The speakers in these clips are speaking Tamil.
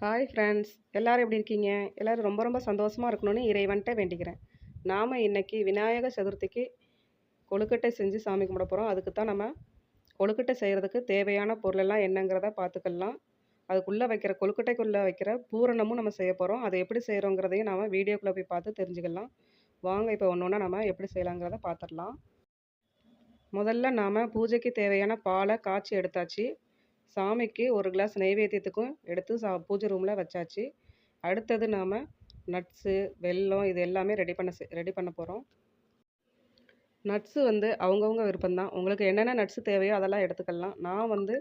ஹாய் ஃப்ரெண்ட்ஸ் எல்லோரும் எப்படி இருக்கீங்க? எல்லோரும் ரொம்ப ரொம்ப சந்தோஷமாக இருக்கணும்னு இறைவன்ட்டே வேண்டிக்கிறேன். நாம் இன்னைக்கு விநாயகர் சதுர்த்திக்கு கொழுக்கட்டை செஞ்சு சாமி கும்பிட போகிறோம் அதுக்கு தான் நம்ம கொழுக்கட்டை செய்கிறதுக்கு தேவையான பொருளெல்லாம் என்னங்கிறத பார்த்துக்கலாம். அதுக்குள்ளே வைக்கிற கொழுக்கட்டைக்குள்ளே வைக்கிற பூரணமும் நம்ம செய்ய போகிறோம் அதை எப்படி செய்கிறோங்கிறதையும் நாம் வீடியோக்குள்ளே போய் பார்த்து தெரிஞ்சுக்கலாம். வாங்க இப்போ ஒன்று ஒன்றா நம்ம எப்படி செய்யலாங்கிறத பார்த்துடலாம். முதல்ல நாம் பூஜைக்கு தேவையான பாலை காய்ச்சி எடுத்தாச்சு. சாமிக்கு ஒரு கிளாஸ் நெய்வேத்தியத்துக்கும் எடுத்து சா பூஜை ரூமில் வச்சாச்சு. அடுத்தது நாம் நட்ஸு வெல்லம் இது எல்லாமே ரெடி பண்ண ரெடி பண்ண போகிறோம் நட்ஸு வந்து அவங்கவுங்க விருப்பம்தான் உங்களுக்கு என்னென்ன நட்ஸு தேவையோ அதெல்லாம் எடுத்துக்கலாம். நான் வந்து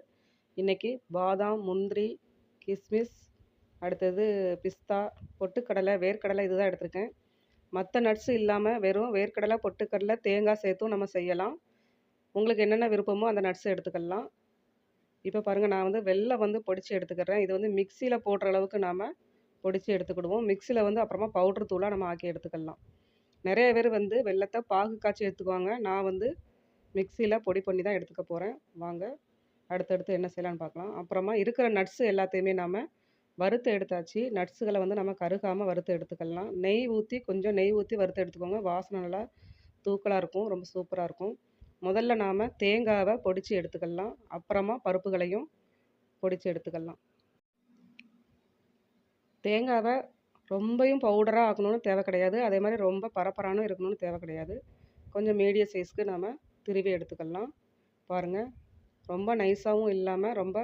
இன்றைக்கி பாதாம் முந்திரி கிஸ்மிஸ் அடுத்தது பிஸ்தா பொட்டுக்கடலை வேர்க்கடலை இதுதான் எடுத்திருக்கேன். மற்ற நட்ஸு இல்லாமல் வெறும் வேர்க்கடலை பொட்டுக்கடலை தேங்காய் சேர்த்தும் நம்ம செய்யலாம். உங்களுக்கு என்னென்ன விருப்பமோ அந்த நட்ஸு எடுத்துக்கலாம். இப்போ பாருங்கள் நான் வந்து வெள்ளை வந்து பொடிச்சு எடுத்துக்கிறேன். இது வந்து மிக்சியில் போடுற அளவுக்கு நாம் பொடிச்சு எடுத்துக்கிடுவோம். மிக்சியில் வந்து அப்புறமா பவுட்ரு தூளாக நம்ம ஆக்கி எடுத்துக்கலாம். நிறைய பேர் வந்து வெள்ளத்தை பாகு காய்ச்சி எடுத்துக்குவாங்க. நான் வந்து மிக்சியில் பொடி பண்ணி தான் எடுத்துக்க போகிறேன் வாங்க அடுத்தடுத்து என்ன செய்யலான்னு பார்க்கலாம். அப்புறமா இருக்கிற நட்ஸு எல்லாத்தையுமே நாம் வறுத்து எடுத்தாச்சு. நட்ஸுகளை வந்து நம்ம கருகாமல் வறுத்து எடுத்துக்கலாம். நெய் ஊற்றி கொஞ்சம் நெய் ஊற்றி வறுத்து எடுத்துக்கோங்க. வாசனை நல்லா தூக்கலாக இருக்கும். ரொம்ப சூப்பராக இருக்கும். முதல்ல நாம் தேங்காவை பொடிச்சு எடுத்துக்கலாம். அப்புறமா பருப்புகளையும் பொடிச்சு எடுத்துக்கலாம். தேங்காவை ரொம்பையும் பவுடராக ஆக்கணும்னு தேவை கிடையாது. அதே மாதிரி ரொம்ப பரப்பரானும் இருக்கணும்னு தேவை கிடையாது. கொஞ்சம் மீடியம் சைஸ்க்கு நாம் திருவி எடுத்துக்கலாம். பாருங்கள் ரொம்ப நைஸாகவும் இல்லாமல் ரொம்ப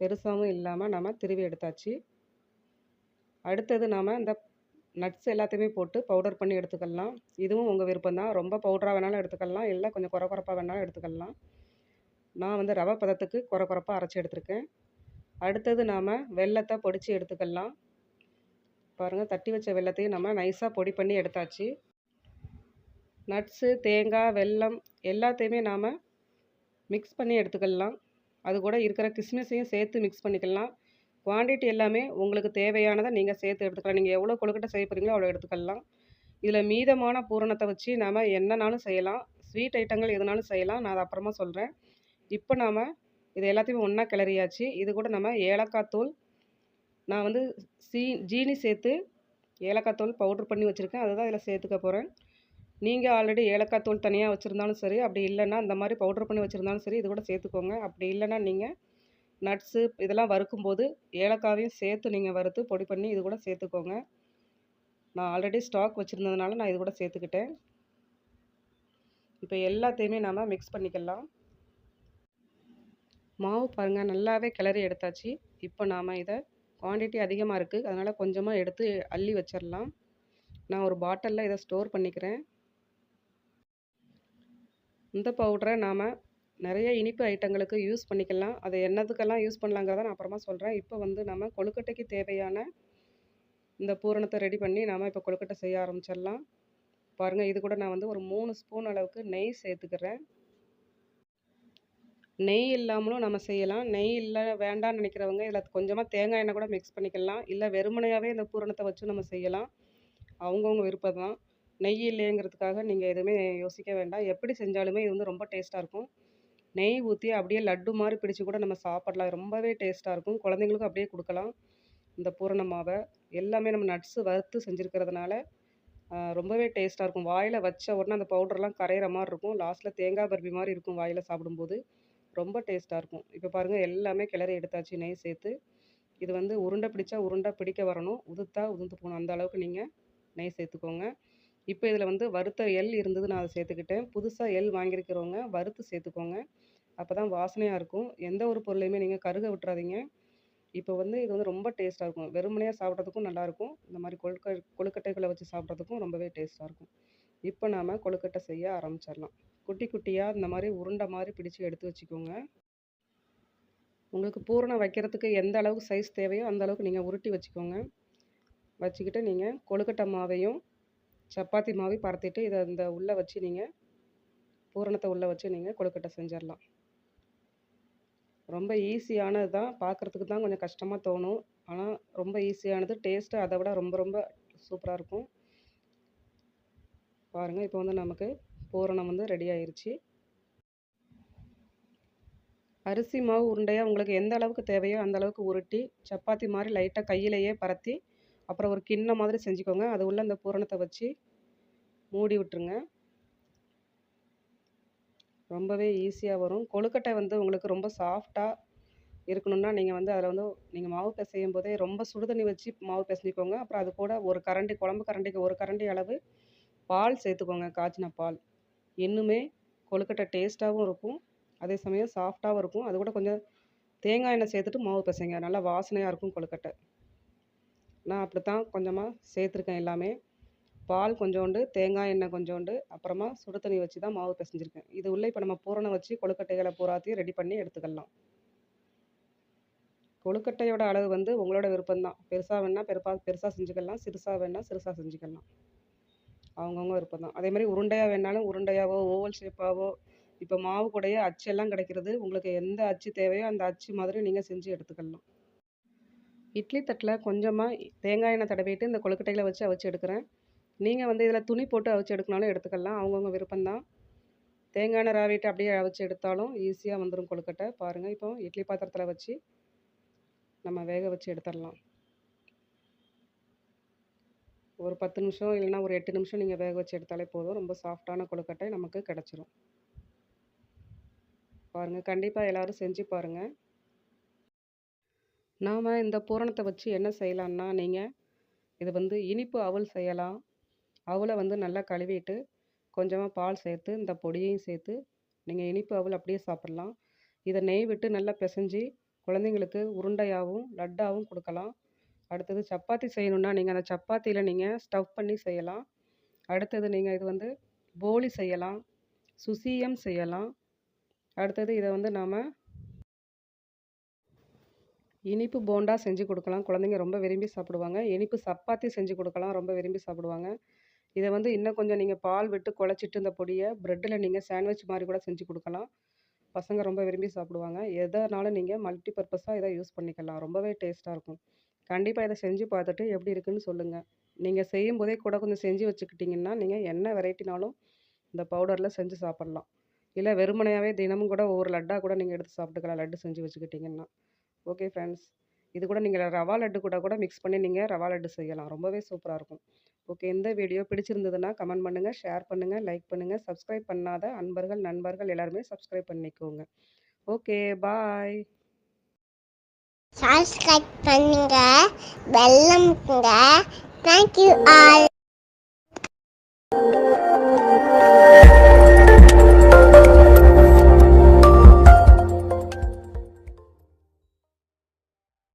பெருசாகவும் இல்லாமல் நம்ம திருவி எடுத்தாச்சு. அடுத்தது நாம் இந்த நட்ஸ் எல்லாத்தையுமே போட்டு பவுடர் பண்ணி எடுத்துக்கலாம். இதுவும் உங்கள் விருப்பம் தான். ரொம்ப பவுடராக வேணாலும் எடுத்துக்கலாம். இல்லை கொஞ்சம் குறை குறைப்பாக வேணாலும் எடுத்துக்கலாம். நான் வந்து ரவை பதத்துக்கு குறை குறைப்பாக அரைச்சி எடுத்திருக்கேன். அடுத்தது நாம் வெள்ளத்தை பொடிச்சு எடுத்துக்கலாம். பாருங்கள் தட்டி வச்ச வெள்ளத்தையும் நம்ம நைஸாக பொடி பண்ணி எடுத்தாச்சு. நட்ஸு தேங்காய் வெல்லம் எல்லாத்தையுமே நாம் மிக்ஸ் பண்ணி எடுத்துக்கலாம். அது கூட இருக்கிற கிஸ்மிஸையும் சேர்த்து மிக்ஸ் பண்ணிக்கலாம். குவான்டிட்டி எல்லாமே உங்களுக்கு தேவையானதை நீங்கள் சேர்த்து எடுத்துக்கலாம். நீங்கள் எவ்வளோ கொழுக்கட்டை செய்ய போகிறீங்களோ அவ்வளோ எடுத்துக்கலாம். இதில் மீதமான பூரணத்தை வச்சு நாம் என்னன்னாலும் செய்யலாம். ஸ்வீட் ஐட்டங்கள் எதுனாலும் செய்யலாம். நான் அதை அப்புறமா சொல்கிறேன் இப்போ நாம் இது எல்லாத்தையும் ஒன்றா கிளறியாச்சு. இது கூட நம்ம ஏலக்காய் தூள். நான் வந்து சீ ஜீனி சேர்த்து ஏலக்காய் தூள் பவுட்ரு பண்ணி வச்சுருக்கேன். அதை தான் இதில் சேர்த்துக்க போகிறேன் நீங்கள் ஆல்ரெடி ஏலக்காய் தூள் தனியாக வச்சுருந்தாலும் சரி அப்படி இல்லைன்னா அந்த மாதிரி பவுட்ரு பண்ணி வச்சுருந்தாலும் சரி இது கூட சேர்த்துக்கோங்க. அப்படி இல்லைன்னா நீங்கள் நட்ஸு இதெல்லாம் வறுக்கும்போது ஏலக்காவையும் சேர்த்து நீங்கள் வறுத்து பொடி பண்ணி இது கூட சேர்த்துக்கோங்க. நான் ஆல்ரெடி ஸ்டாக் வச்சுருந்ததுனால நான் இது கூட சேர்த்துக்கிட்டேன். இப்போ எல்லாத்தையுமே நாம் மிக்ஸ் பண்ணிக்கலாம். மாவு பாருங்கள் நல்லாவே கிளறி எடுத்தாச்சு. இப்போ நாம் இதை குவான்டிட்டி அதிகமாக இருக்குது அதனால் கொஞ்சமாக எடுத்து அள்ளி வச்சிடலாம் நான் ஒரு பாட்டிலில் இதை ஸ்டோர் பண்ணிக்கிறேன். இந்த பவுடரை நாம் நிறைய இனிப்பு ஐட்டங்களுக்கு யூஸ் பண்ணிக்கலாம். அதை என்னதுக்கெல்லாம் யூஸ் பண்ணலாங்கிறத நான் அப்புறமா சொல்கிறேன் இப்போ வந்து நம்ம கொழுக்கட்டைக்கு தேவையான இந்த பூரணத்தை ரெடி பண்ணி நாம் இப்போ கொழுக்கட்டை செய்ய ஆரம்பிச்சிடலாம். பாருங்கள் இது கூட நான் வந்து ஒரு மூணு ஸ்பூன் அளவுக்கு நெய் சேர்த்துக்கிறேன். நெய் இல்லாமலும் நம்ம செய்யலாம். நெய் இல்லை வேண்டாம்னு நினைக்கிறவங்க இதில் கொஞ்சமாக தேங்காய் எண்ணெய் கூட மிக்ஸ் பண்ணிக்கலாம். இல்லை வெறுமனையாகவே இந்த பூரணத்தை வச்சு நம்ம செய்யலாம். அவங்கவுங்க விருப்பம் தான். நெய் இல்லைங்கிறதுக்காக நீங்கள் எதுவுமே யோசிக்க வேண்டாம். எப்படி செஞ்சாலுமே இது வந்து ரொம்ப டேஸ்ட்டாக இருக்கும். நெய் ஊற்றி அப்படியே லட்டு மாதிரி பிடிச்சி கூட நம்ம சாப்பிடலாம். ரொம்பவே டேஸ்ட்டாக இருக்கும். குழந்தைங்களுக்கும் அப்படியே கொடுக்கலாம். இந்த பூரண மாவை. எல்லாமே நம்ம நட்ஸு வறுத்து செஞ்சுருக்கிறதுனால ரொம்பவே டேஸ்ட்டாக இருக்கும். வாயில் வச்ச உடனே அந்த பவுடர்லாம் கரையிற மாதிரி இருக்கும். லாஸ்ட்டில் தேங்காய் பருப்பி மாதிரி இருக்கும் வாயில் சாப்பிடும்போது. ரொம்ப டேஸ்ட்டாக இருக்கும். இப்போ பாருங்கள் எல்லாமே கிளறி எடுத்தாச்சு நெய் சேர்த்து. இது வந்து உருண்டை பிடிச்சா உருண்டை பிடிக்க வரணும். உதுத்தா உதுந்து போகணும். அந்த அளவுக்கு நீங்கள் நெய் சேர்த்துக்கோங்க. இப்போ இதில் வந்து வறுத்த எள் இருந்தது நான் அதை சேர்த்துக்கிட்டேன். புதுசாக எள் வாங்கியிருக்கிறவங்க வறுத்து சேர்த்துக்கோங்க. அப்போ தான் வாசனையாக இருக்கும். எந்த ஒரு பொருளையுமே நீங்கள் கருக விட்டுறாதீங்க. இப்போ வந்து இது வந்து ரொம்ப டேஸ்ட்டாக இருக்கும். வெறுமனையாக சாப்பிட்றதுக்கும் நல்லாயிருக்கும் இந்த மாதிரி கொழுக்க கொழுக்கட்டைகளை வச்சு சாப்பிட்றதுக்கும் ரொம்பவே டேஸ்ட்டாக இருக்கும். இப்போ நாம் கொழுக்கட்டை செய்ய ஆரம்பிச்சிடலாம். குட்டி குட்டியாக இந்த மாதிரி உருண்டை மாதிரி பிடிச்சி எடுத்து வச்சுக்கோங்க. உங்களுக்கு பூரணம் வைக்கிறதுக்கு எந்த அளவுக்கு சைஸ் தேவையோ அந்த அளவுக்கு நீங்கள் உருட்டி வச்சுக்கோங்க. வச்சுக்கிட்டு நீங்கள் கொழுக்கட்டை மாவையும் சப்பாத்தி மாவி பரத்திட்டு இதை இந்த உள்ளே வச்சு நீங்கள் பூரணத்தை உள்ளே வச்சு நீங்கள் கொழுக்கட்டை செஞ்சிடலாம் ரொம்ப ஈஸியானது தான். பார்க்குறதுக்கு தான் கொஞ்சம் கஷ்டமாக தோணும். ஆனால் ரொம்ப ஈஸியானது. டேஸ்ட்டு அதை விட ரொம்ப ரொம்ப சூப்பராக இருக்கும். பாருங்கள் இப்போ வந்து நமக்கு பூரணம் வந்து ரெடி ஆயிடுச்சு அரிசி மாவு உருண்டையாக உங்களுக்கு எந்த அளவுக்கு தேவையோ அந்த அளவுக்கு உருட்டி சப்பாத்தி மாதிரி லைட்டாக கையிலேயே பரத்தி அப்புறம் ஒரு கிண்ணம் மாதிரி செஞ்சுக்கோங்க. அது உள்ள அந்த பூரணத்தை வச்சு மூடி விட்டுருங்க. ரொம்பவே ஈஸியாக வரும். கொழுக்கட்டை வந்து உங்களுக்கு ரொம்ப சாஃப்டாக இருக்கணும்னா நீங்கள் வந்து அதில் வந்து நீங்கள் மாவு பிசையும் போதே ரொம்ப சுடு தண்ணி வச்சு மாவு பிசைஞ்சிக்கோங்க அப்புறம் அது கூட ஒரு கரண்டி குழம்பு கரண்டிக்கு ஒரு கரண்டி அளவு பால் சேர்த்துக்கோங்க. காய்ச்சின பால். இன்னுமே கொழுக்கட்டை டேஸ்ட்டாகவும் இருக்கும். அதே சமயம் சாஃப்டாகவும் இருக்கும். அது கூட கொஞ்சம் தேங்காய் எண்ணெய் சேர்த்துட்டு மாவு பிசைங்க. நல்லா வாசனையாக இருக்கும் கொழுக்கட்டை. நான் அப்படி தான் கொஞ்சமாக சேர்த்துருக்கேன் எல்லாமே. பால் கொஞ்சோண்டு தேங்காய் எண்ணெய் கொஞ்சோண்டு அப்புறமா சுடு தண்ணி வச்சு தான் மாவு பிசைஞ்சிருக்கேன். இது உள்ளே இப்போ நம்ம பூரணம் வச்சு கொழுக்கட்டைகளை பூராத்தையும் ரெடி பண்ணி எடுத்துக்கலாம். கொழுக்கட்டையோட அளவு வந்து உங்களோட விருப்பம்தான். பெருசாக வேணால் பெருப்பா பெருசாக செஞ்சுக்கலாம். சிறுசாக வேணால் சிறுசாக செஞ்சுக்கலாம். அவங்கவுங்க விருப்பம் தான் அதே மாதிரி உருண்டையாக வேணாலும் உருண்டையாவோ ஓவல் ஷேப்பாவோ இப்போ மாவு கூடயே அச்செல்லாம் கிடைக்கிறது. உங்களுக்கு எந்த அச்சு தேவையோ அந்த அச்சு மாதிரி நீங்கள் செஞ்சு எடுத்துக்கலாம். இட்லி தட்டில் கொஞ்சமாக தேங்காய் எண்ணெய் தடவிட்டு இந்த கொழுக்கட்டையில் வச்சு அவிச்சு எடுக்கிறேன். நீங்கள் வந்து இதில் துணி போட்டு அவிச்சு எடுக்கனாலும் எடுத்துக்கலாம். அவங்கவுங்க விருப்பம்தான். தேங்காய் எண்ணெய் ராவிட்டு அப்படியே அவிச்சு எடுத்தாலும் ஈஸியாக வந்துடும் கொழுக்கட்டை. பாருங்கள் இப்போ இட்லி பாத்திரத்தில் வச்சு நம்ம வேக வச்சு எடுத்துடலாம். ஒரு பத்து நிமிஷம் இல்லைன்னா ஒரு எட்டு நிமிஷம் நீங்கள் வேக வச்சு எடுத்தாலே போதும். ரொம்ப சாஃப்டான கொழுக்கட்டை நமக்கு கிடச்சிரும். பாருங்கள் கண்டிப்பாக எல்லோரும் செஞ்சு பாருங்கள் நாம் இந்த பூரணத்தை வச்சு என்ன செய்யலான்னா நீங்கள் இது வந்து இனிப்பு அவல் செய்யலாம். அவலை வந்து நல்லா கழுவிட்டு கொஞ்சமாக பால் சேர்த்து இந்த பொடியையும் சேர்த்து நீங்கள் இனிப்பு அவல் அப்படியே சாப்பிட்லாம். இதை நெய் விட்டு நல்லா பிசைஞ்சு குழந்தைங்களுக்கு உருண்டையாகவும் லட்டாகவும் கொடுக்கலாம். அடுத்தது சப்பாத்தி செய்யணுன்னா நீங்கள் அந்த சப்பாத்தியில் நீங்கள் ஸ்டவ் பண்ணி செய்யலாம். அடுத்தது நீங்கள் இது வந்து போலி செய்யலாம் சுசியம் செய்யலாம். அடுத்தது இதை வந்து நாம் இனிப்பு போண்டா செஞ்சு கொடுக்கலாம். குழந்தைங்க ரொம்ப விரும்பி சாப்பிடுவாங்க. இனிப்பு சப்பாத்தி செஞ்சு கொடுக்கலாம். ரொம்ப விரும்பி சாப்பிடுவாங்க. இதை வந்து இன்னும் கொஞ்சம் நீங்கள் பால் விட்டு குழச்சிட்டு இந்த பொடியை ப்ரெட்டில் நீங்கள் சாண்ட்விச் மாதிரி கூட செஞ்சு கொடுக்கலாம். பசங்க ரொம்ப விரும்பி சாப்பிடுவாங்க. எதனாலும் நீங்கள் மல்டி பர்பஸாக இதை யூஸ் பண்ணிக்கலாம். ரொம்பவே டேஸ்ட்டாக இருக்கும். கண்டிப்பாக இதை செஞ்சு பார்த்துட்டு எப்படி இருக்குன்னு சொல்லுங்கள் நீங்கள் செய்யும் போதே கூட கொஞ்சம் செஞ்சு வச்சுக்கிட்டிங்கன்னா நீங்கள் என்ன வெரைட்டினாலும் இந்த பவுடரில் செஞ்சு சாப்பிட்லாம். இல்லை வெறுமனையாகவே தினமும் கூட ஒவ்வொரு லட்டாக கூட நீங்கள் எடுத்து சாப்பிட்டுக்கலாம். லட்டு செஞ்சு வச்சுக்கிட்டிங்கன்னா. ஓகே ஃப்ரெண்ட்ஸ் இது கூட நீங்கள் ரவா லட்டு கூட கூட மிக்ஸ் பண்ணி நீங்கள் ரவா லட்டு செய்யலாம். ரொம்பவே சூப்பராக இருக்கும். ஓகே இந்த வீடியோ பிடிச்சிருந்ததுன்னா கமெண்ட் பண்ணுங்கள் ஷேர் பண்ணுங்கள் லைக் பண்ணுங்கள் சப்ஸ்கிரைப் பண்ணாத அன்பர்கள் நண்பர்கள் எல்லாருமே சப்ஸ்கிரைப் பண்ணிக்கோங்க. ஓகே பாய் சப்ஸ்கிரைப் பண்ணுங்க. வெல்லம் தேங்க்யூ ஆல்